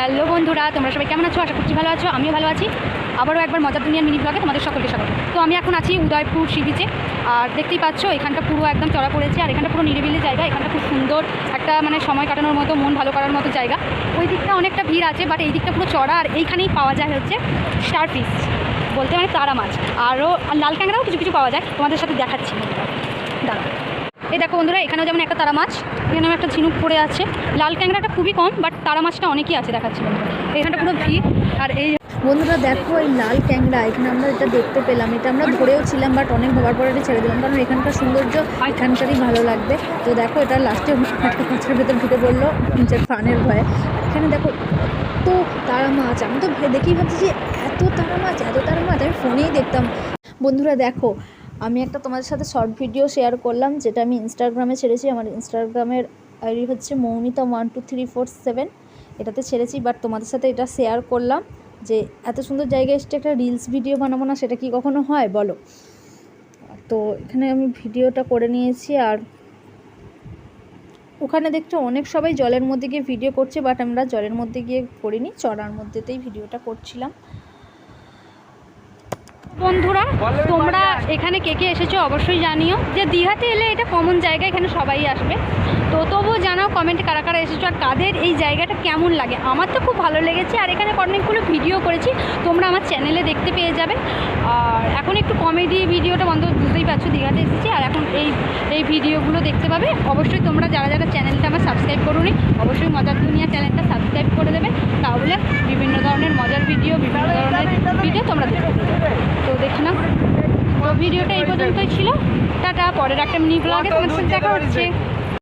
Hello বন্ধুরা, তোমরা সবাই কেমন আছো? আশা করছি ভালো আছো, আমিও ভালো আছি। আবারও একবার মজার দুনিয়ার মিনি ব্লগে তোমাদের সকলকে স্বাগত। তো আমি এখন আছি উদয়পুর সি বিচে আর দেখতেই পাচ্ছ, এখানটা পুরো একদম চড়া পড়েছে, আর এখানটা পুরো নিরিবিলি জায়গা। এখানটা খুব সুন্দর একটা মানে সময় কাটানোর মতো, মন ভালো করার মতো জায়গা। ওই দিকটা অনেকটা ভিড় আছে বাট এই দিকটা পুরো চড়া, আর এইখানেই পাওয়া যায় হচ্ছে স্টার ফিস বলতে মানে তারা মাছ। আরও লাল ক্যাংরাও কিছু কিছু পাওয়া যায়, তোমাদের সাথে দেখাচ্ছি। দাঁড়া এই দেখো বন্ধুরা এখানেও যেমন একটা তারা মাছ এখানেও একটা ঝিনুক পড়ে আছে। লাল ক্যাংরাটা খুবই কম বাট তারা মাছটা অনেকই আছে দেখাচ্ছি বন্ধুরা। এখানটা পুরো ভিড় আর এই বন্ধুরা দেখো এই লাল ক্যাংরা এখানে আমরা এটা দেখতে পেলাম। এটা আমরা ধরেও ছিলাম বাট অনেক ভাবার পরে এটা ছেড়ে দিলাম কারণ এখানকার সৌন্দর্য এখানকারই ভালো লাগবে। তো দেখো এটা লাস্টে একটা কাঁচের ভেতর ঢুকে পড়ল নিজের প্রাণের ভয়ে। এখানে দেখো তো তারা মাছ আমি তো দেখেই ভাবছি যে এত তারা মাছ এত তারা মাছ আমি ফোনেই দেখতাম। বন্ধুরা দেখো আমি একটা তোমাদের সাথে শর্ট ভিডিও শেয়ার করলাম, যেটা আমি ইনস্টাগ্রামে ছেড়েছি। আমার ইনস্টাগ্রামের আইডি হচ্ছে Moumita one two three four seven এটাতে ছেড়েছি বাট তোমাদের সাথে এটা শেয়ার করলাম যে এত সুন্দর জায়গায় এসে একটা রিলস ভিডিও বানাবো না, সেটা কি কখনো হয়? বলো। তো এখানে আমি ভিডিওটা করে নিয়েছি, আর ওখানে দেখছ অনেক সবাই জলের মধ্যে গিয়ে ভিডিও করছে বাট আমরা জলের মধ্যে গিয়ে করিনি, চড়ার মধ্যেতেই ভিডিওটা করছিলাম। বন্ধুরা তোমরা এখানে কে কে এসেছ অবশ্যই জানিও। যে দীঘাতে এলে এটা কমন জায়গা এখানে সবাই আসবে। তো তবুও জানাও কমেন্ট কারা কারা এসেছ আর কাদের এই জায়গাটা কেমন লাগে। আমার তো খুব ভালো লেগেছে আর এখানে অনেকগুলো ভিডিও করেছি তোমরা আমার চ্যানেলে দেখতে পেয়ে যাবে। আর এখন একটু কমেডি ভিডিওটা বন্ধ বুঝতেই পারছ দীঘাতে এসেছি। আর এখন এই এই ভিডিওগুলো দেখতে পাবে। অবশ্যই তোমরা যারা যারা চ্যানেলটা আমার সাবস্ক্রাইব করুনি অবশ্যই মজার দুনিয়া চ্যানেলটা সাবস্ক্রাইব করে দেবে। তাহলে বিভিন্ন ধরনের মজার ভিডিও বিভিন্ন ধরনের ভিডিও তোমরা তো দেখি না। তো ভিডিওটা এই পর্যন্তই ছিল। টাটা, পরের একটা মিনি ব্লগে তোমার সাথে দেখা হচ্ছে।